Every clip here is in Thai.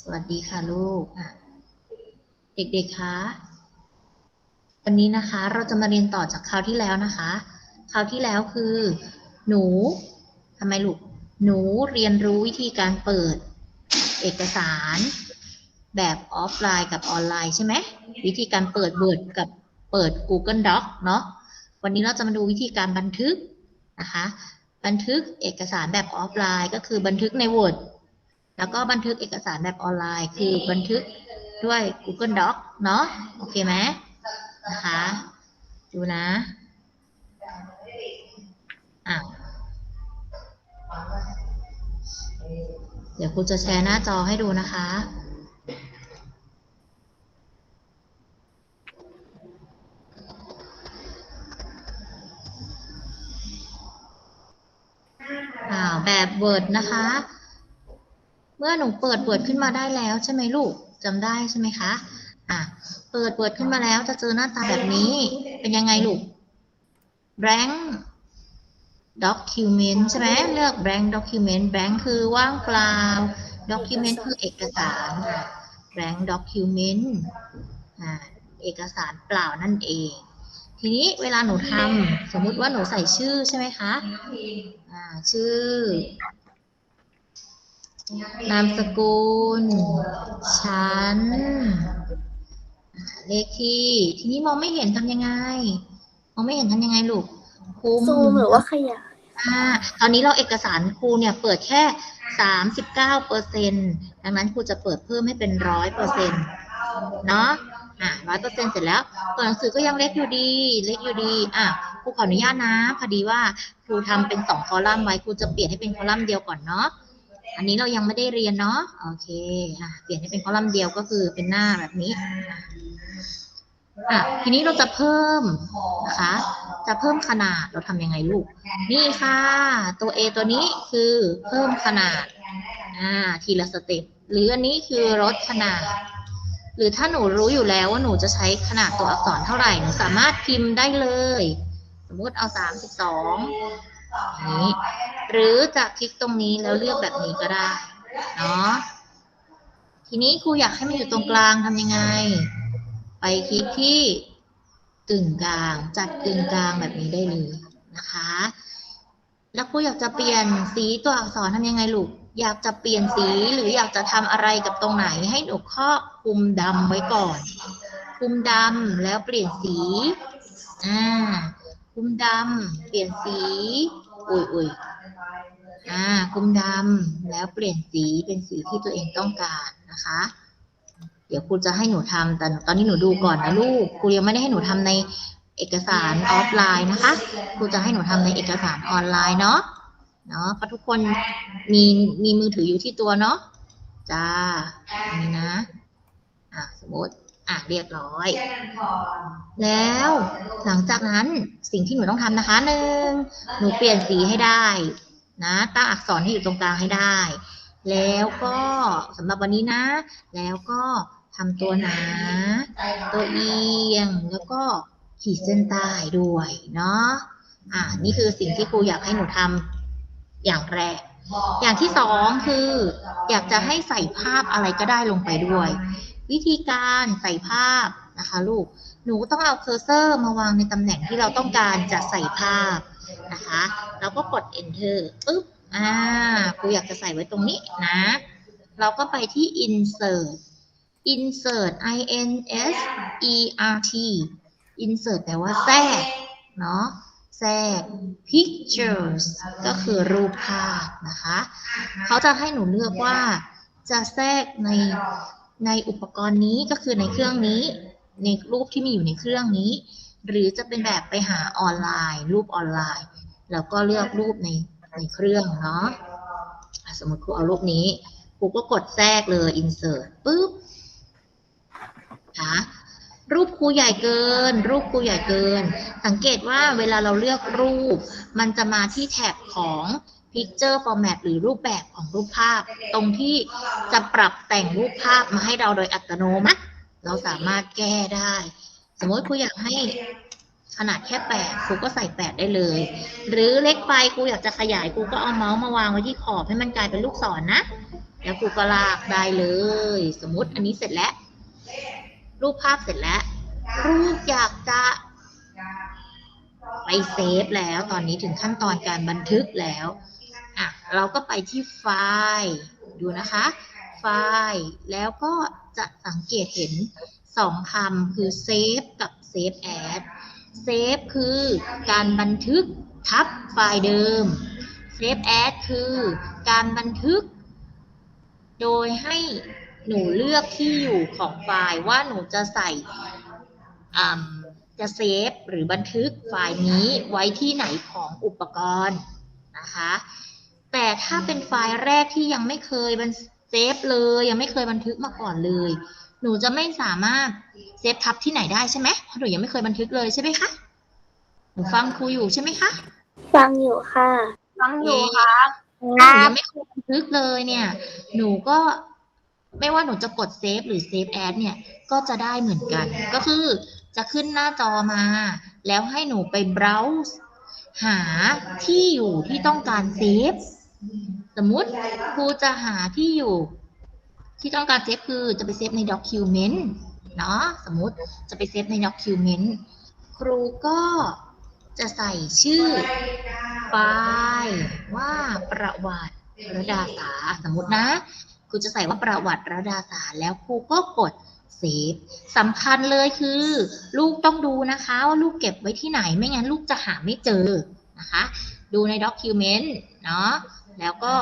สวัสดีค่ะลูกเด็กๆคะวันนี้นะคะเราจะมาเรียนต่อจากคราวที่แล้วนะคะ คราวที่แล้วคือ หนูทำไมลูก หนูเรียนรู้วิธีการเปิด เอกสาร แบบออฟไลน์กับออนไลน์ใช่ไหมวิธีการเปิด Word กับเปิด Google Doc เนาะวันนี้เราจะมาดูวิธีการบันทึกนะคะ บันทึกเอกสารแบบออฟไลน์ ก็คือบันทึกใน Word แล้วก็บันทึกเอกสารแบบออนไลน์ คือบันทึกด้วย Google Doc เนาะโอเคไหมนะคะดูนะอะเดี๋ยวครูจะแชร์หน้าจอให้ดูนะคะอ่าแบบ Word นะคะเมื่อหนูเปิด Word ขึ้นมาได้แล้วใช่ไหมลูกจำได้ใช่ไหมคะ อะ เปิด Word ขึ้นมาแล้วจะเจอหน้าตาแบบนี้ เป็นยังไงลูก blank document ใช่ไหมเลือก blank document blank คือว่างเปล่า document คือเอกสาร blank document อ่าเอกสารเปล่านั่นเอง ทีนี้เวลาหนูทำสมมุติว่าหนูใส่ชื่อใช่ไหมคะ อ่า ชื่อ นามสกุล ชั้นอ่าเลขที่ ทีนี้มองไม่เห็นทำยังไง มองไม่เห็นทำยังไงลูกคุมซูมหรือว่าขยายอ่าตอนนี้เราเอกสารครูเนี่ยเปิดแค่สามสิบเก้าเปอร์เซ็นดังนั้นครูจะเปิดเพิ่มให้เป็นร้อยเปอร์เซ็นเนาะอ่าร้อยเปอร์เซ็นเสร็จแล้วตัวหนังสือก็ยังเล็กอยู่ดี เล็กอยู่ดี อะครูขออนุญาตนะ พอดีว่าครูทำเป็นสองคอลัมน์ไว้ครูจะเปลี่ยนให้เป็นคอลัมน์เดียวก่อนเนาะ อันนี้เรายังไม่ได้เรียนเนาะโอเคอะเปลี่ยนให้เป็นคอลัมน์เดียวก็คือเป็นหน้าแบบนี้อะทีนี้เราจะเพิ่มนะคะ จะเพิ่มขนาดเราทำยังไงลูก นี่ค่ะ ตัว A ตัวนี้คือเพิ่มขนาดอ่าทีละสเต็ปหรืออันนี้คือลดขนาด หรือถ้าหนูรู้อยู่แล้วว่าหนูจะใช้ขนาดตัวอักษรเท่าไหร่หนูสามารถพิมพ์ได้เลย สมมติเอา32 นี้ หรือจะคลิกตรงนี้แล้วเลือกแบบนี้ก็ได้เนาะทีนี้ครูอยากให้มันอยู่ตรงกลางทำยังไง ไปคลิกที่กึ่งกลางจัดกึ่งกลางแบบนี้ได้เลยนะคะ แล้วครูอยากจะเปลี่ยนสีตัวอักษรทำยังไงลูกอยากจะเปลี่ยนสีหรืออยากจะทำอะไรกับตรงไหนให้หนูครอบคุมดำไว้ก่อน คุมดำแล้วเปลี่ยนสีอ่าคุมดำเปลี่ยนสี อุ้ยอุ้ยอ่าคลุมดำแล้วเปลี่ยนสีเป็นสีที่ตัวเองต้องการนะคะ เดี๋ยวครูจะให้หนูทำแต่ตอนนี้หนูดูก่อนนะลูกครูยังไม่ได้ให้หนูทำในเอกสารออฟไลน์นะคะครูจะให้หนูทำในเอกสารออนไลน์เนาะเนาะเพราะทุกคนมีมีมือถืออยู่ที่ตัวเนาะจ้าอันนี้นะอะสมมติ อะเรียบร้อย แล้วหลังจากนั้นสิ่งที่หนูต้องทำนะคะหนึ่งหนูเปลี่ยนสีให้ได้นะตั้งอักษรให้อยู่ตรงกลางให้ได้ แล้วก็สำหรับวันนี้นะ แล้วก็ทำตัวหนา ตัวเอียงแล้วก็ขีดเส้นใต้ด้วยเนาะอ่านี่คือสิ่งที่ครูอยากให้หนูทำอย่างแรก อย่างที่สองคือ อยากจะให้ใส่ภาพอะไรก็ได้ลงไปด้วย วิธีการใส่ภาพนะคะลูก หนูต้องเอาเคอร์เซอร์มาวางในตำแหน่งที่เราต้องการจะใส่ภาพนะคะแล้วก็กด enter ปึ๊บ อ่าครูอยากจะใส่ไว้ตรงนี้นะ เราก็ไปที่ insert insert i n s e r t insert แปลว่าแทรก เนาะแทรก pictures ก็คือรูปภาพนะคะ เขาจะให้หนูเลือกว่าจะแทรกใน ในอุปกรณ์นี้ก็คือในเครื่องนี้ ในรูปที่มีอยู่ในเครื่องนี้ หรือจะเป็นแบบไปหาออนไลน์ รูปออนไลน์ แล้วก็เลือกรูปในในเครื่องเนาะสมมติครูเอารูปนี้ครูก็กดแทรกเลย insert ปุ๊บค่ะรูปครูใหญ่เกิน รูปครูใหญ่เกิน สังเกตว่าเวลาเราเลือกรูป มันจะมาที่แท็บของ Picture Format หรือรูปแบบของรูปภาพ ตรงที่จะปรับแต่งรูปภาพมาให้เราโดยอัตโนมัติ เราสามารถแก้ได้ สมมติครูอยากให้ขนาดแค่แปดครูก็ใส่แปดได้เลย หรือเล็กไปครูอยากจะขยายครูก็เอาเมาส์มาวางไว้ที่ขอบให้มันกลายเป็นลูกศรนนะ แล้วครูก็ลากได้เลย สมมติอันนี้เสร็จแล้ว รูปภาพเสร็จแล้ว รูปอยากจะไปเซฟแล้ว ตอนนี้ถึงขั้นตอนการบันทึกแล้ว เราก็ไปที่ไฟล์ ดูนะคะ ไฟล์ แล้วก็จะสังเกตเห็นสองคำคือเซฟกับเซฟแอดเซฟคือการบันทึกทับไฟล์เดิมเซฟแอดคือการบันทึก โดยให้หนูเลือกที่อยู่ของไฟล์ว่าหนูจะใส่จะเซฟหรือบันทึกไฟล์นี้ไว้ที่ไหนของอุปกรณ์นะคะ แต่ถ้าเป็นไฟล์แรกที่ยังไม่เคยบันเซฟเลย ยังไม่เคยบันทึกมาก่อนเลย หนูจะไม่สามารถเซฟทับที่ไหนได้ใช่ไหมเพราะหนูยังไม่เคยบันทึกเลยใช่ไหมคะหนูฟังครูอยู่ใช่ไหมคะฟังอยู่ค่ะ ฟังอยู่ครับถ้าหนูยังไม่เคยบันทึกเลยเนี่ย หนูก็ไม่ว่าหนูจะกดเซฟหรือเซฟแอดเนี่ย ก็จะได้เหมือนกัน ก็คือจะขึ้นหน้าจอมา แล้วให้หนูไป browse หาที่อยู่ที่ต้องการเซฟ สมมุติครูจะหาที่อยู่ ที่ต้องการเซฟคือจะไปเซฟใน document เนาะสมมุติจะไปเซฟใน document ครูก็จะใส่ชื่อไฟล์ว่าประวัติระดาษาสมมตินะครูจะใส่ว่าประวัติระดาษาแล้วครูก็กดเซฟสำคัญเลยคือ ลูกต้องดูนะคะว่าลูกเก็บไว้ที่ไหนไม่งั้นลูกจะหาไม่เจอนะคะ ดูใน document เนาะ แล้วก็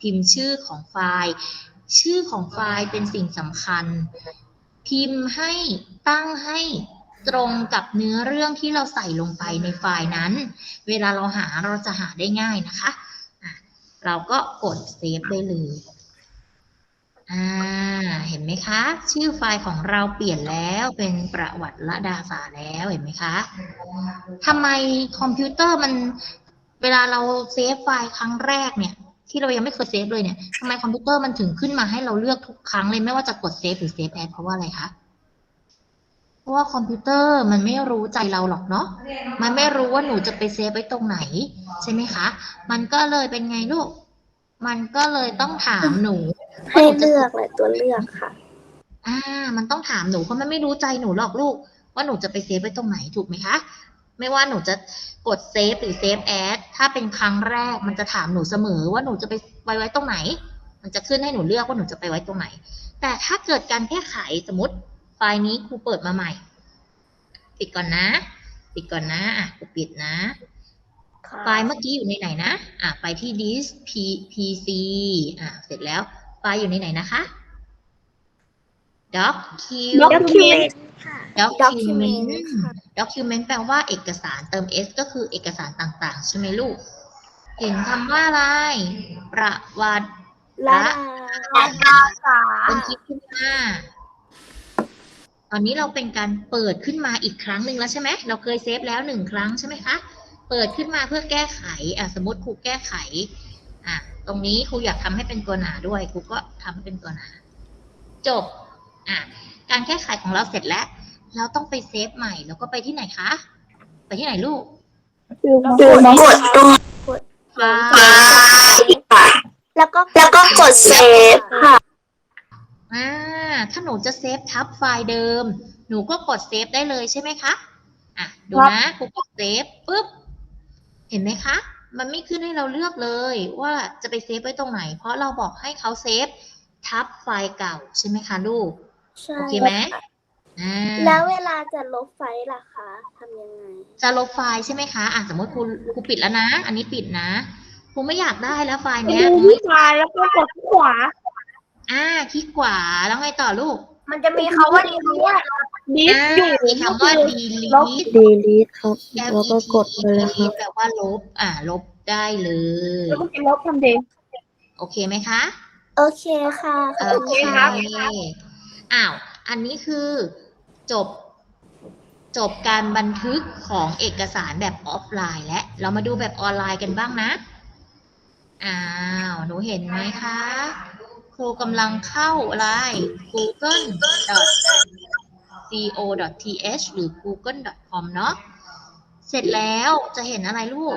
พิมพ์ชื่อของไฟล์ ชื่อของไฟล์เป็นสิ่งสำคัญ พิมพ์ให้ตั้งให้ตรงกับเนื้อเรื่องที่เราใส่ลงไปในไฟล์นั้น เวลาเราหาเราจะหาได้ง่ายนะคะะเราก็กดเซฟได้เลย อ่า เห็นไหมคะ ชื่อไฟล์ของเราเปลี่ยนแล้วเป็นประวัติละดาษาแล้ว เห็นไหมคะทำไมคอมพิวเตอร์มัน เวลาเราเซฟไฟล์ครั้งแรกเนี่ย ที่เรายังไม่เคยเซฟเลยเนี่ยทำไมคอมพิวเตอร์มันถึงขึ้นมาให้เราเลือกทุกครั้งเลยไม่ว่าจะกดเซฟหรือเซฟแอดเพราะว่าอะไรคะเพราะว่าคอมพิวเตอร์มันไม่รู้ใจเราหรอกเนาะมันไม่รู้ว่าหนูจะไปเซฟไว้ตรงไหน ใช่ไหมคะ มันก็เลยเป็นไงลูก มันก็เลยต้องถามหนูให้เลือกเลยตัวเลือกค่ะ อ่า มันต้องถามหนูเพราะมันไม่รู้ใจหนูหรอกลูก ว่าหนูจะไปเซฟไว้ตรงไหนถูกไหมคะ ไม่ว่าหนูจะกดเซฟหรือเซฟแอดถ้าเป็นครั้งแรกมันจะถามหนูเสมอว่าหนูจะไปไว้ไว้ตรงไหน มันจะขึ้นให้หนูเลือกว่าหนูจะไปไว้ตรงไหน แต่ถ้าเกิดการแก้ไขสมมติไฟล์นี้ครูเปิดมาใหม่ ปิดก่อนนะ ปิดก่อนนะอะครูปิดนะ ไฟล์เมื่อกี้อยู่ในไหนนะอะไปที่ disk p pc อะเสร็จแล้วไฟล์อยู่ในไหนนะคะ doc document ค่ะ document document ค่ะ document แปลว่าเอกสารเติม s ก็คือเอกสารต่างๆ ใช่ไหมลูก เห็นคำว่าอะไร ประวัติละละดาษาเป็นคลิปขึ้นมา ตอนนี้เราเป็นการเปิดขึ้นมาอีกครั้งหนึ่งแล้วใช่ไหม เราเคยเซฟแล้วหนึ่งครั้งใช่ไหมคะ เปิดขึ้นมาเพื่อแก้ไข อะสมมติครูแก้ไข อะ ตรงนี้ครูอยากทำให้เป็นตัวหนาด้วย ครูก็ทำให้เป็นตัวหนา จบ อะ การแก้ไขของเราเสร็จแล้ว เราต้องไปเซฟใหม่แล้วก็ไปที่ไหนคะ ไปที่ไหนลูกกดกดตรงไฟล์แล้วก็แล้วก็กดเซฟค่ะอ่าถ้าหนูจะเซฟทับไฟล์เดิม หนูก็กดเซฟได้เลยใช่ไหมคะอะดูนะครูกดเซฟปุ๊บเห็นไหมคะ มันไม่ขึ้นให้เราเลือกเลยว่าจะไปเซฟไว้ตรงไหน เพราะเราบอกให้เขาเซฟทับไฟล์เก่าใช่ไหมคะลูก ใช่โอเคไหมอ่า แล้วเวลาจะลบไฟล์ล่ะคะทำยังไง จะลบไฟล์ใช่ไหมคะ อะสมมติครูครูปิดแล้วนะ อันนี้ปิดนะ ครูไม่อยากได้แล้วไฟล์เนี้ยดูไม่ที่ซ้ายแล้วก็กดที่ขวา อ่าคลิกขวาแล้วไงต่อลูกมันจะมีคำว่าดีว่าดิสอ่าอยู่ มีคำว่าลบ delete delete ครับ L แล้ว E ก็ T กดไปเลยครับ แปลว่าลบ อ่า ลบได้เลย แล้วก็จะลบทำเดงโอเคไหมคะ โอเคค่ะขอบโอคุณเคค่ะอ้าว อันนี้คือจบจบการบันทึกของเอกสารแบบออฟไลน์และ เรามาดูแบบออนไลน์กันบ้างนะ อ้าว หนูเห็นไหมคะ ครูกำลังเข้าอะไร google.co.th หรือ google.com เนาะ เสร็จแล้วจะเห็นอะไรลูก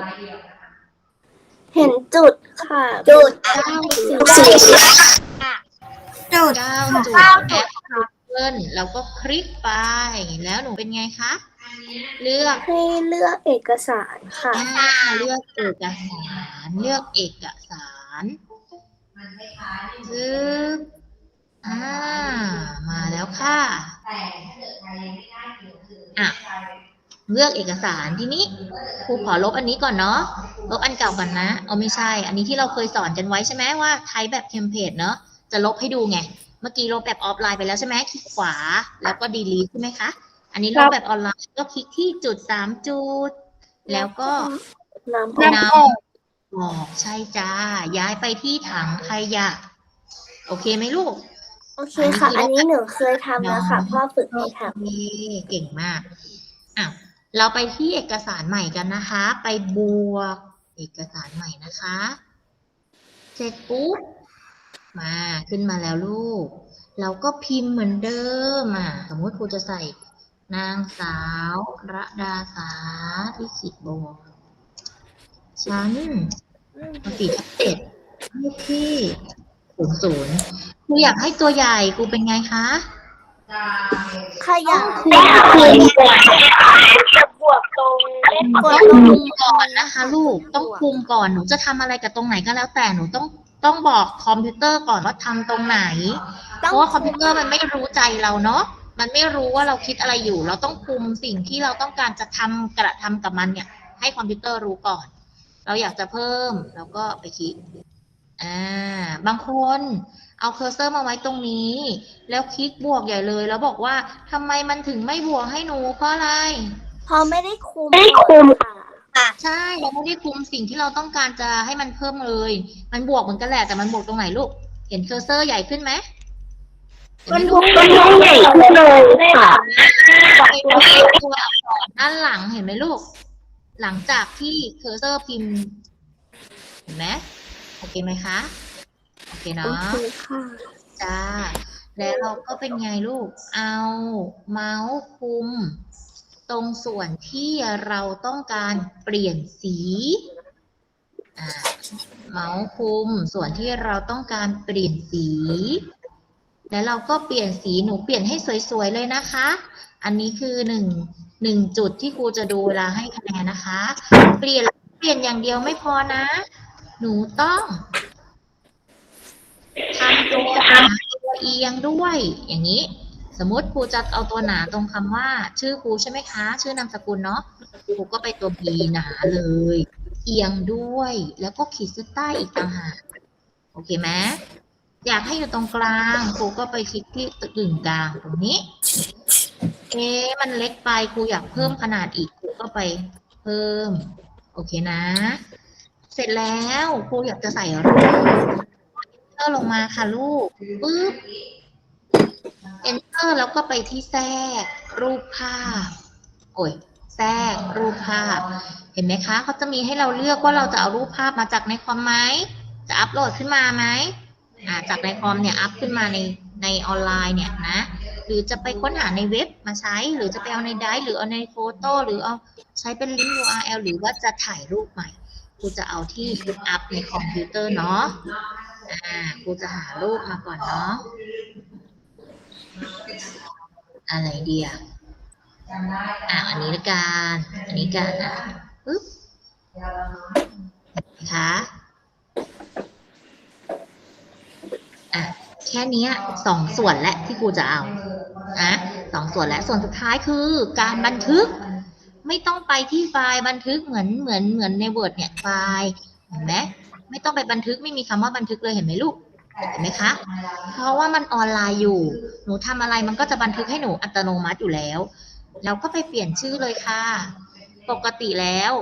เห็นจุดค่ะ จุดได้เลยสีอะจุดเก้าจุดแอป Google แล้วก็คลิกไป แล้วหนูเป็นไงคะ เลือกให้เลือกเอกสารค่ะ อ่าเลือกเอกสารเลือกเอกสารซึบอ่า มาแล้วค่ะอะเลือกเอกสารทีนี้ครูขอลบอันนี้ก่อนเนาะลบอันเก่าก่อนนะเอาไม่ใช่ อันนี้ที่เราเคยสอนกันไว้ใช่ไหมว่าใช้แบบเทมเพลตเนาะจะลบให้ดูไง เมื่อกี้ลบแบบออฟไลน์ไปแล้วใช่ไหมคลิกขวาแล้วก็ delete ใช่ไหมคะ อันนี้ลบแบบออนไลน์ก็คลิกที่จุดสามจุด แล้วก็น้ำน้ำออกออกใช่จ้า ย้ายไปที่ถังขยะ โอเคไหมลูก โอเคค่ะ อันนี้หนูเคยทำแล้วค่ะพ่อฝึกให้ทโอเคเก่งมากอะเราไปที่เอกสารใหม่กันนะคะ ไปบวก เอกสารใหม่นะคะ เสร็จปุ๊บ มาขึ้นมาแล้วลูก เราก็พิมพ์เหมือนเดิมอะสมมติครูจะใส่ นางสาวระดาสาที่ขีดบวกชั้นำปกติทับเจ็ดเลขที่ศูนย์ศูนย์ครูอยากให้ตัวใหญ่ครูเป็นไงคะขยะคือจะบวกตรงเลขกดต้องลงคุมก่อนนะคะ ลูกต้องคุมก่อนหนูจะทำอะไรกับตรงไหนก็แล้วแต่หนูต้อง ต้องบอกคอมพิวเตอร์ก่อนว่าทำตรงไหน เพต้องราะว่าคอมพิวเตอร์มันไม่รู้ใจเราเนาะ มันไม่รู้ว่าเราคิดอะไรอยู่ เราต้องคุมสิ่งที่เราต้องการจะทำกระทำกับมันเนี่ย ให้คอมพิวเตอร์รู้ก่อน เราอยากจะเพิ่มเราก็ไปคลิก อ่า บางคนเอาเคอร์เซอร์มาไว้ตรงนี้ แล้วคลิกบวกใหญ่เลย แล้วบอกว่าทำไมมันถึงไม่บวกให้หนูเพราะอะไร พอไม่ได้คุมไม่ได้คุม ค่ะใช่เราไม่ได้คุมสิ่งที่เราต้องการจะให้มันเพิ่มเลย มันบวกเหมือนกันแหละแต่มันบวกตรงไหนลูก เห็นเคอร์เซอร์ใหญ่ขึ้นไหมเห็นไหมลูกมันต้องใหญ่ขึ้นเลยค่ะตัวอักษรด้านหลังเห็นไหมลูก หลังจากที่เคอร์เซอร์พิมพ์เห็นไหมโอเคไหมคะโอเคโอเนาะเคค่ะจ้าแล้วเราก็เป็นไงลูก เอาเมาส์คุม ตรงส่วนที่เราต้องการเปลี่ยนสีเมาส์คุมส่วนที่เราต้องการเปลี่ยนสี แล้วเราก็เปลี่ยนสีหนูเปลี่ยนให้สวยๆเลยนะคะ อันนี้คือหนึ่งหนึ่งจุดที่ครูจะดูเวลาให้คะแนนนะคะ เปลี่ยนเปลี่ยนอย่างเดียวไม่พอนะ หนูต้องทำตัวหนาตัวเอียงด้วยอย่างนี้ สมมติครูจะเอาตัวหนาตรงคำว่า ชื่อครูใช่ไหมคะ ชื่อนามสกุลเนาะครูก็ไปตัวบีหนาเลย เอียงด้วย แล้วก็ขีดเส้นใต้อีกต่างหากโอเคไหมอยากให้อยู่ตรงกลางครูก็ไปคลิกที่ตึ่งกลางตรงนี้ เอ๊มันเล็กไปครูอยากเพิ่มขนาดอีกครูก็ไปเพิ่ม โอเคนะ เสร็จแล้วครูอยากจะใส่รูปเ enter ลงมาค่ะลูกปึ๊บ enter แล้วก็ไปที่แทรก รูปภาพ โอ้ย แทรกรูปภาพ เห็นไหมคะ เขาจะมีให้เราเลือกว่าเราจะเอารูปภาพมาจากในคอมไหม จะอัปโหลดขึ้นมาไหมอ่าจากในคอมเนี่ยอัพขึ้นมาในในออนไลน์เนี่ยนะ หรือจะไปค้นหาในเว็บมาใช้ หรือจะไปเอาในไดร์หรือเอาในโฟโต้หรือเอาใช้เป็นลิงก์ URL หรือว่าจะถ่ายรูปใหม่ครูจะเอาที่อัพในคอมพิวเตอร์เนาะอ่าครูจะหารูปมาก่อนเนาะ อะไรเดียอ่าอันนี้ละกัน อันนี้กันอะปึ๊บนะคะอะแค่นี้สองส่วนและที่ครูจะเอาอะสองส่วนและส่วนสุดท้ายคือการบันทึก ไม่ต้องไปที่ไฟล์บันทึกเหมือนเหมือนเหมือนใน Word เนี่ยไฟล์เห็นไหมไม่ต้องไปบันทึกไม่มีคำว่าบันทึกเลยเห็นไหมลูก เห็นไหมคะ เพราะว่ามันออนไลน์อยู่ หนูทำอะไรมันก็จะบันทึกให้หนูอัตโนมัติอยู่แล้ว เราก็ไปเปลี่ยนชื่อเลยค่ะ ปกติแล้ว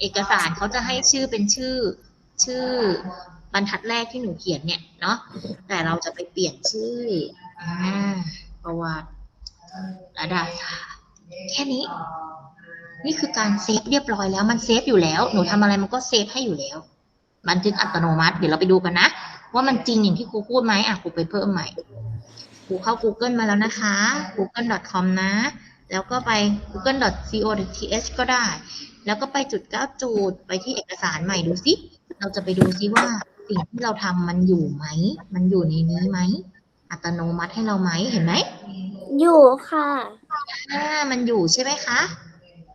เอกสารเขาจะให้ชื่อเป็นชื่อ ชื่อบรรทัดแรกที่หนูเขียนเนี่ยเนาะ แต่เราจะไปเปลี่ยนชื่ออประวัติระดาษาแค่นี้ นี่คือการเซฟเรียบร้อยแล้ว มันเซฟอยู่แล้ว หนูทำอะไรมันก็เซฟให้อยู่แล้ว บันทึกอัตโนมัติ เดี๋ยวเราไปดูกันนะ ว่ามันจริงอย่างที่ครูพูดไหมอะครูไปเพิ่มใหม่ครูเข้า Google มาแล้วนะคะ google.com นะ แล้วก็ไป google.co.th ก็ได้ แล้วก็ไปจุดเก้าจุดไปที่เอกสารใหม่ดูซิ เราจะไปดูซิว่าสิ่งที่เราทำมันอยู่ไหม มันอยู่ในนี้ไหมออัตโนมัติให้เราไหมเห็นไหม อยู่ค่ะอ่ามันอยู่ใช่ไหมคะ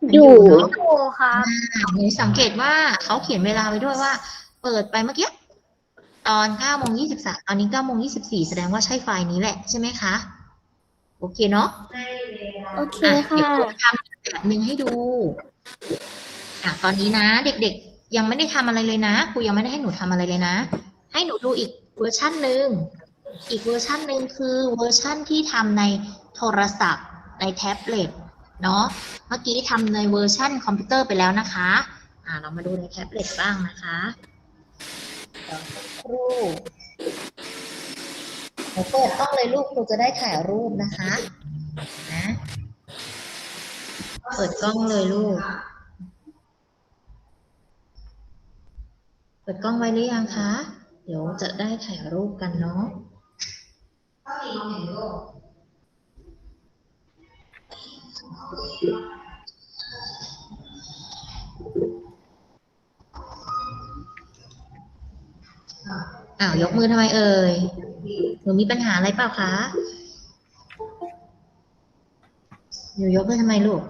มันอยู่เนอะอยู่ครับหนูสังเกตว่าเขาเขียนเวลาไว้ด้วยว่า เปิดไปเมื่อกี้ ตอน9โมง23ตอนนี้9โมง24แสดงว่าใช่ไฟล์นี้แหละใช่ไหมคะ โอเคเนาะโอเคอะค่ะ เดี๋ยวครูทำแบบหนึ่งให้ดูอะตอนนี้นะ เด็กๆ ยังไม่ได้ทำอะไรเลยนะครูยังไม่ได้ให้หนูทำอะไรเลยนะ ให้หนูดูอีกเวอร์ชันหนึ่งอีกเวอร์ชันหนึ่งคือเวอร์ชันที่ทำในโทรศัพท์ในแท็บเล็ตเนาะเมื่อกี้ทำในเวอร์ชันคอมพิวเตอร์ไปแล้วนะคะ อ่าเรามาดูในแท็บเล็ตบ้างนะคะเดี๋ยวสักค รู่หนูเปิดกล้องเลยลูกครูจะได้ถ่ายรูปนะคะนะเปิดกล้องเลยลูก เปิดกล้องไว้หรือยังคะ เดี๋ยวจะได้ถ่ายรูปกันเนาะ อ้าวยกมือทำไมเอ่ยหนูมีปัญหาอะไรเปล่าคะหนูยกมือทำไมลูก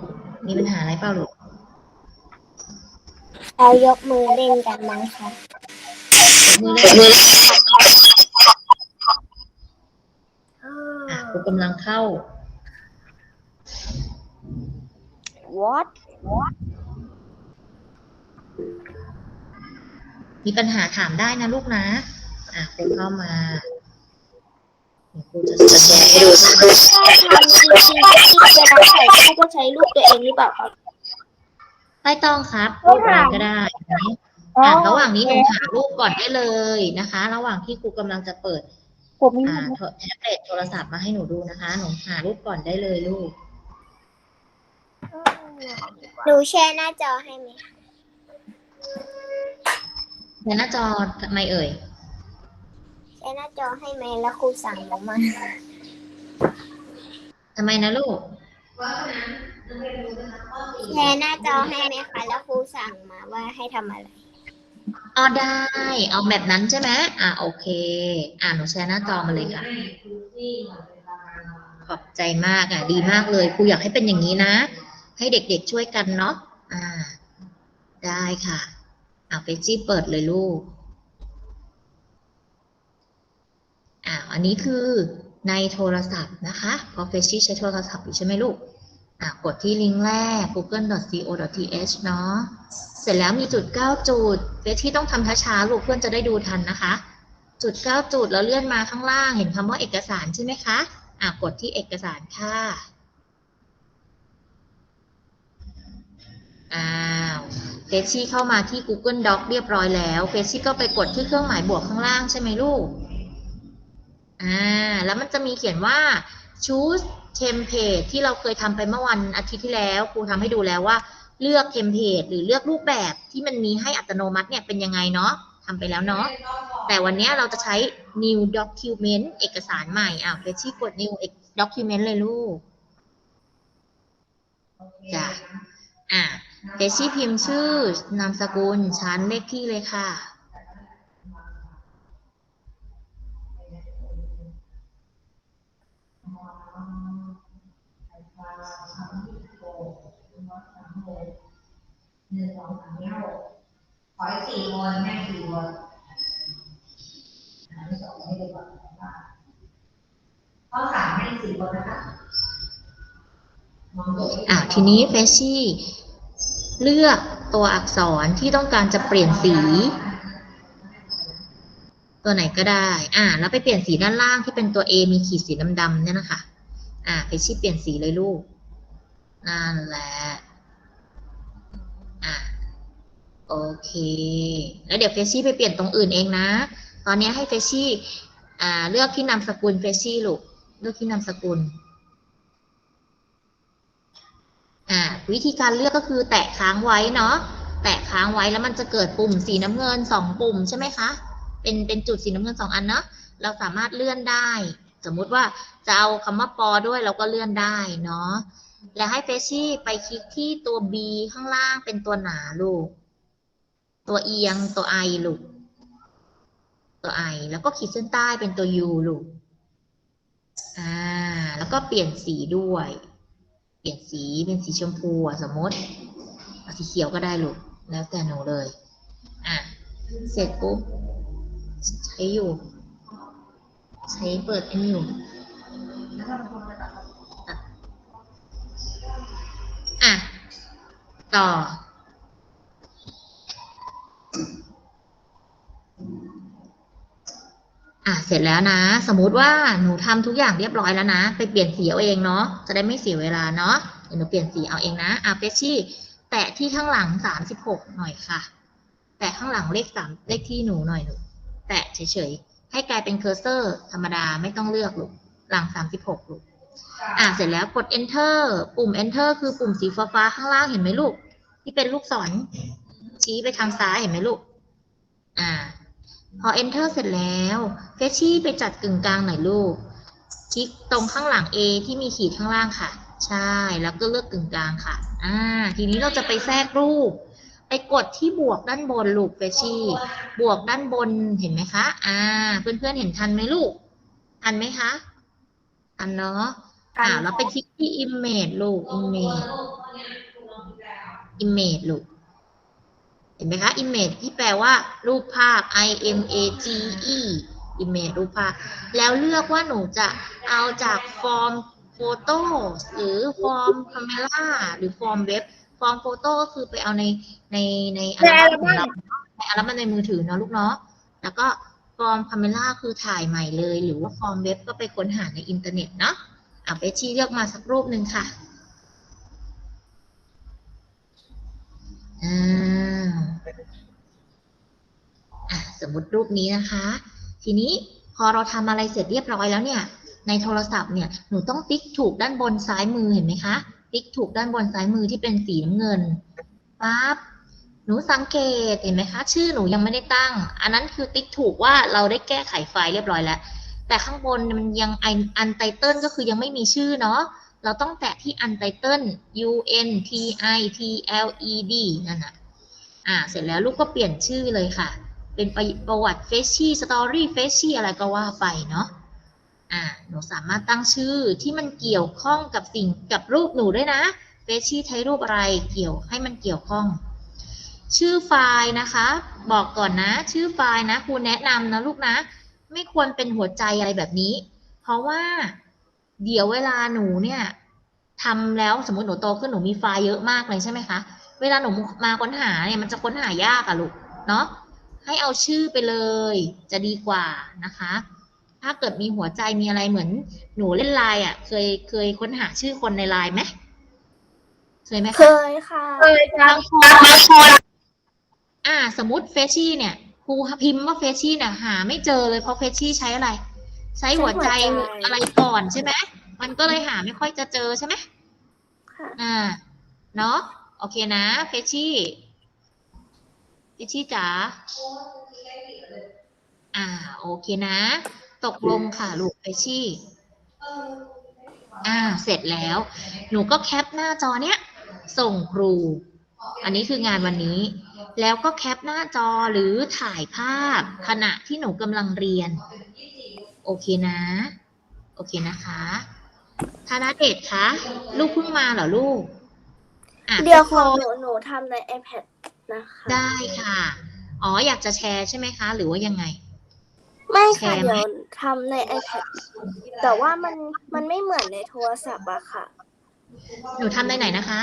มีปัญหาอะไรเปล่าลูกเรายกมือเล่นกันมั้งคะยกมือเลยมืออะกูกำลังเข้า What มีปัญหาถามได้นะลูกนะ อะครูเข้ามาเดี๋ยวครูจะจะแชร์ให้ดูสักครู่ถ้าทำจริงๆที่จะรับใส่ก็จะใช้รูปตัวเองหรือเปล่าครับ ไม่ต้องครับรูปอะไรก็ได้นะอะระหว่างนี้หนูหารูปก่อนได้เลยนะคะ ระหว่างที่ครูกำลังจะเปิดผมอ่าโทรแท็บเล็ตโทรศัพท์มาให้หนูดูนะคะหนูหารูปก่อนได้เลยลูก หนูแชร์หน้าจอให้ไหมในหน้าจอทำไมเอ่ย แชร์หน้าจอให้ไหมแล้วครูสั่งหนูมาทำไมนะลูก แชร์หน้าจอให้ไหมคะแล้วครูสั่งมาว่าให้ทำอะไร อ๋อได้ เอาแบบนั้นใช่ไหมอะโอเค อ่าหนูแชร์หน้าจอมาเลยค่ะ ขอบใจมากอะ ดีมากเลยครูอยากให้เป็นอย่างนี้นะ ให้เด็กๆช่วยกันเนาะ อ่า ได้ค่ะ อ่าเฟจี้เปิดเลยลูก อันนี้คือในโทรศัพท์นะคะเพราะเฟชชี่ใช้โทรศัพท์อยู่ใช่ไหมลูกอ่ากดที่ลิงก์แรก google.co.th เนาะเสร็จแล้วมีจุด 9 จุดเฟซที่ต้องทำช้าๆลูกเพื่อนจะได้ดูทันนะคะ จุด 9 จุดแล้วเลื่อนมาข้างล่างเห็นคำว่าเอกสารใช่ไหมคะอ่ากดที่เอกสารค่ะอ้าวเฟซชี่เข้ามาที่ Google Doc เรียบร้อยแล้วเฟซชี่ก็ไปกดที่เครื่องหมายบวกข้างล่างใช่ไหมลูก อ่าแล้วมันจะมีเขียนว่า choose template ที่เราเคยทำไปเมื่อวันอาทิตย์ที่แล้วครูทำให้ดูแล้วว่าเลือกเทมเพลตหรือเลือกรูปแบบที่มันมีให้อัตโนมัติเนี่ยเป็นยังไงเนาะทำไปแล้วเนาะแต่วันเนี้ยเราจะใช้ new document เอกสารใหม่อะเฟชชี่กด new document เลยลูกจ้ะอะเฟชชี่พิมพ์ชื่อนามสกุลชั้นเลขที่เลยค่ะ หนึ่งสองสามสี่หกขออีกสี่คนแม่สี่คนหาที่สองให้ดูก่อนว่าข้อสามให้สี่คนนะคะมองตัวอะทีนี้เฟชชี่เลือกตัวอักษรที่ต้องการจะเปลี่ยนสี ตัวไหนก็ได้ อ่า แล้วไปเปลี่ยนสีด้านล่างที่เป็นตัว A มีขีดสีดำๆเนี่ยนะคะ อ่าเฟชชี่เปลี่ยนสีเลยลูกนั่นแหละ โอเค แล้วเดี๋ยวเฟชชี่ไปเปลี่ยนตรงอื่นเองนะ ตอนนี้ให้เฟชชี่เลือกที่นามสกุลเฟชชี่ลูก เลือกที่นามสกุล อ่า วิธีการเลือกก็คือแตะค้างไว้เนาะ แตะค้างไว้แล้วมันจะเกิดปุ่มสีน้ำเงินสองปุ่มใช่ไหมคะ เป็น เป็นจุดสีน้ำเงินสองอันเนาะ เราสามารถเลื่อนได้ สมมุติว่าจะเอาคำว่าปอด้วยเราก็เลื่อนได้เนาะ และให้เฟชชี่ไปคลิกที่ตัว B ข้างล่างเป็นตัวหนาลูก ตัวเอียงตัว I ลูก ตัว I แล้วก็ขีดเส้นใต้เป็นตัว U ลูก อ่า แล้วก็เปลี่ยนสีด้วย เปลี่ยนสีเป็นสีชมพูอะสมมติเอาสีเขียวก็ได้ลูก แล้วแต่หนูเลย อะ เสร็จปุ๊บ ใช้อยู่ ใช้เปิดอันนี้อยู่อะอะต่อ อะ เสร็จแล้วนะ สมมุติว่าหนูทำทุกอย่างเรียบร้อยแล้วนะ ไปเปลี่ยนสีเอาเองเนาะจะได้ไม่เสียเวลาเนาะเดี๋ยวหนูเปลี่ยนสีเอาเองนะอะเฟชชี่แตะที่ข้างหลังสามสิบหกหน่อยค่ะ แตะข้างหลังเลขสามเลขที่หนูหน่อยหนูแตะเฉยๆให้กลายเป็นเคอร์เซอร์ ธรรมดาไม่ต้องเลือกลูกหลังสามสิบหกลูกอะเสร็จแล้วกด enter ปุ่ม enter คือปุ่มสีฟ้าๆข้างล่างเห็นไหมลูก ที่เป็นลูกศรชี้ไปทางซ้ายเห็นไหมลูก อ่า พอ enter เสร็จแล้วเฟชชี่ไปจัดกึ่งกลางหน่อยลูก คลิกตรงข้างหลัง A ที่มีขีดข้างล่างค่ะ ใช่ แล้วก็เลือกกึ่งกลางค่ะ อ่า ทีนี้เราจะไปแทรกรูป ไปกดที่บวกด้านบนลูกเฟชชี่ บวกด้านบนเห็นไหมคะ อ่า เพื่อนๆเห็นทันไหมลูก ทันไหมคะ ทันเนาะ อ่าแล้วไปคลิกที่ image ลูก image image ลูก เห็นไหมคะ image ที่แปลว่า รูปภาพ i m a g e image รูปภาพ แล้วเลือกว่าหนูจะเอาจากฟอร์มโฟโต้หรือฟอร์มคาเมล่าหรือฟอร์มเว็บ ฟอร์มโฟโต้ก็คือไปเอาในในในอัลบั้มของเราในอัลบั้มในมือถือเนาะลูกเนาะ แล้วก็ฟอร์มคาเมล่าคือถ่ายใหม่เลย หรือว่าฟอร์มเว็บก็ไปค้นหาในอินเทอร์เน็ตเนาะอะเปชี่เลือกมาสักรูปหนึ่งค่ะ อ่าอะส มมติรูปนี้นะคะ ทีนี้พอเราทำอะไรเสร็จเรียบร้อยแล้วเนี่ย ในโทรศัพท์เนี่ย หนูต้องติ๊กถูกด้านบนซ้ายมือเห็นไหมคะ ติ๊กถูกด้านบนซ้ายมือที่เป็นสีน้ำเงินปั๊บหนูสังเกตเห็นไหมคะ ชื่อหนูยังไม่ได้ตั้ง อันนั้นคือติ๊กถูกว่าเราได้แก้ไขไฟล์เรียบร้อยแล้ว แต่ข้างบนมันยังอันไตเติลก็คือยังไม่มีชื่อเนาะเราต้องแตะที่ untitled u n t i t l e d นั่นน่ะอ่า เสร็จแล้วลูกก็เปลี่ยนชื่อเลยค่ะ เป็นประประวัติเฟชชี่สตอรี่เฟชชี่อะไรก็ว่าไปเนาะอ่าหนูสามารถตั้งชื่อที่มันเกี่ยวข้องกับสิ่งกับรูปหนูด้วยนะเฟชชี่ใช้รูปอะไรเกี่ยวให้มันเกี่ยวข้อง ชื่อไฟล์นะคะ บอกก่อนนะ ชื่อไฟล์นะครูแนะนำนะลูกนะ ไม่ควรเป็นหัวใจอะไรแบบนี้ เพราะว่าเดี๋ยวเวลาหนูเนี่ยทำแล้วสมมติหนูโตขึ้นหนูมีไฟล์เยอะมากเลยใช่ไหมคะ เวลาหนูมาค้นหาเนี่ยมันจะค้นหายากอะลูกเนาะ ให้เอาชื่อไปเลย จะดีกว่านะคะ ถ้าเกิดมีหัวใจมีอะไรเหมือนหนูเล่นไลน์อะเคยเคยค้นหาชื่อคนในไลน์ไหมเคยไหมเคคะยค่ะเคยครับอ่า สมมติเฟชชี่เนี่ยครูพิมพ์ว่าเฟชชี่เนี่ยหาไม่เจอเลยเพราะเฟชชี่ใช้อะไร ใช้หัวใจใช้หัวใจอะไรก่อนใช่ไหมมันก็เลยหาไม่ค่อยจะเจอใช่ไหมค่ะอ่า เนาะโอเคนะเฟชชี่ เฟชชี่จ๋าอ่า โอเคนะ ตกลงค่ะลูกเฟชชี่อ่า เสร็จแล้ว หนูก็แคปหน้าจอเนี้ย ส่งครู อันนี้คืองานวันนี้ แล้วก็แคปหน้าจอหรือถ่ายภาพขณะที่หนูกำลังเรียน โอเคนะ โอเคนะคะธนาเดชคะ ลูกเพิ่งมาเหรอลูกอะเดี๋ยวทุขกองคนหนูหนูทำใน iPad นะคะได้ค่ะ อ๋ออยากจะแชร์ใช่ไหมคะ หรือว่ายังไง ไม่ค่ะแชร์ไหมเดี๋ยวทำใน iPad แต่ว่ามันมันไม่เหมือนในโทรศัพท์อะค่ะ หนูทำในไหนนะคะ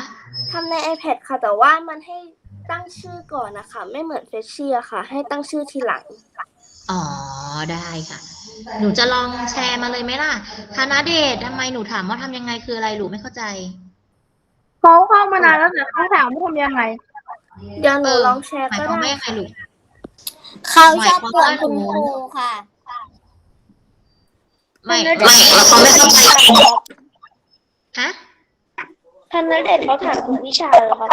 ทำใน iPad ค่ะ แต่ว่ามันให้ตั้งชื่อก่อนนะคะ ไม่เหมือนเฟชชี่อะค่ะ ให้ตั้งชื่อทีหลัง อ๋อได้ค่ะ หนูจะลองแชร์มาเลยไหมล่ะธนาเดชทำไมหนูถามว่าทำยังไงคืออะไรลูกไม่เข้าใจ เขาเข้ามานานแล้วแต่เขาถามว่าทำยังไง เดี๋ยวหนูเออลองแชร์หมายก็ความว่าได้ยังไงลูก เขาชอบหมายกความวนว่าคุณหนูครูค่ะ ไม่ไม่ไม่เราเขาไม่เข้าใจฮะท่านนเดชเขาถามคุณวิชาเหรอคะ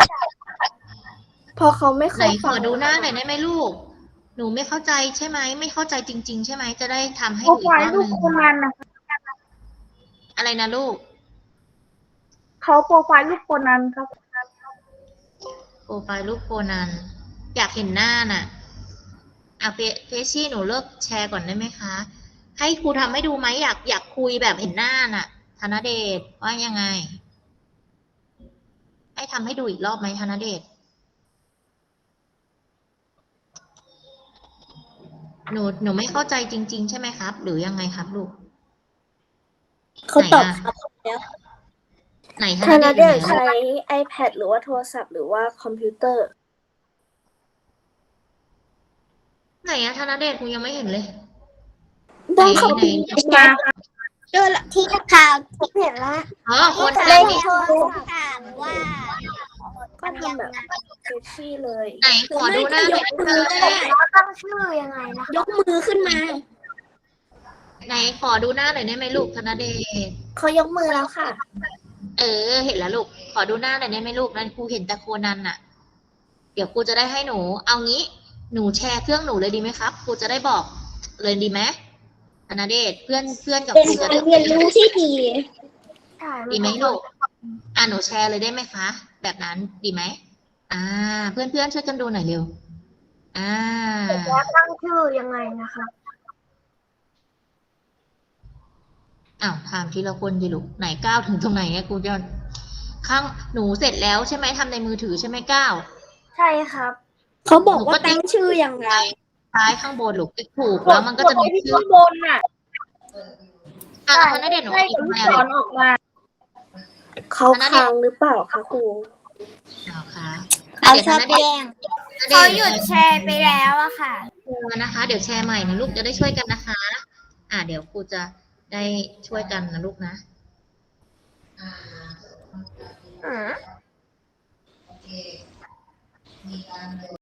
พอเขาไม่ไหเคนยขฟัองดูหน้าหน่อยได้ไหมลูก หนูไม่เข้าใจใช่ไหม ไม่เข้าใจจริง ๆ ใช่ไหม จะได้ทำให้โปรดูอีไฟกรอบล์ลูหกนึ่งคนนั้นนะอะไรนะลูก เขาโปรไฟล์ลูกคนนั้นครับ โปรไฟล์รูปโคนัน อยากเห็นหน้าน่ะอะเฟเฟชชี่หนูเลิกแชร์ก่อนได้ไหมคะ ให้ครูทำให้ดูไหมอยากอยากคุยแบบเห็นหน้าน่ะ ธนเดชว่ายังไง ให้ทำให้ดูอีกรอบไหมธนเดชหนูหนูไม่เข้าใจจริง ๆ ใช่ไหมครับ หรือยังไงครับลูกเขาตอบไหนอะครับแล้ว ไหนธธนนเดเดชชอยู่ไหนใช้ iPad หรือว่าโทรศัพท์หรือว่าคอมพิวเตอร์ ไหนอะธนเดชครูยังไม่เห็นเลย ต้องเข้าไหนมาเจอละที่ข่าวเห็นละอ๋อคนจะอ่าเล่นนนี่โทรศัพท์ถามว่าก็ทำแบบเฟชชี่เลยไหนขอดูหน้าหน่อยมือก็ได้แล้วตั้งชื่อยังไงนะยกมือขึ้นมา ไหนขอดูหน้าหน่อยได้ไหมลูกธนเดชเขายกมือแล้วค่ะ เออ เห็นแล้วลูก ขอดูหน้าหน่อยได้ไหมลูกนั่นครูเห็นแต่โคนันน่ะ เดี๋ยวครูจะได้ให้หนู เอางี้ หนูแชร์เครื่องหนูเลยดีไหมครับครูจะได้บอกเลยดีไหมธนเดชเพื่อนเพื่อนกับเป็นครูจะการได้เรียนรู้ที่ดีดีไหมลูกอ่าหนูแชร์เลยได้ไหมคะ แบบนั้นดีไหมอ่า เพื่อนเพื่อนๆช่วยกันดูหน่อยเร็ว อ่า แล้วตั้งชื่อยังไงนะคะ อ้าวถามทีละคนดิลูกไหนก้าวถึงตรงไหนอะครูจะข้างหนูเสร็จแล้วใช่ไหมทำในมือถือใช่ไหมก้าว ใช่ครับเขาบอกว่าตั้งชื่ออย่างไรซ้ายข้างบนลูกติ๊กถูกแล้วมันก็จะมีชื่อข้างบนน่ะอะธนเดชหนูใช่อีกที่แล้สวอนออกมา เขาค้างหรือเปล่าคะครูเอาค่ะเขาเดี๋ยวชธอบนเดชแกล้งธนเดเขาชหยุดแชร์ไปแล้วอะค่ะ นะคะ เดี๋ยวแชร์ใหม่นะลูกจะได้ช่วยกันนะคะ อ่าเดี๋ยวครูจะ ได้ช่วยกันนะลูกนะอืม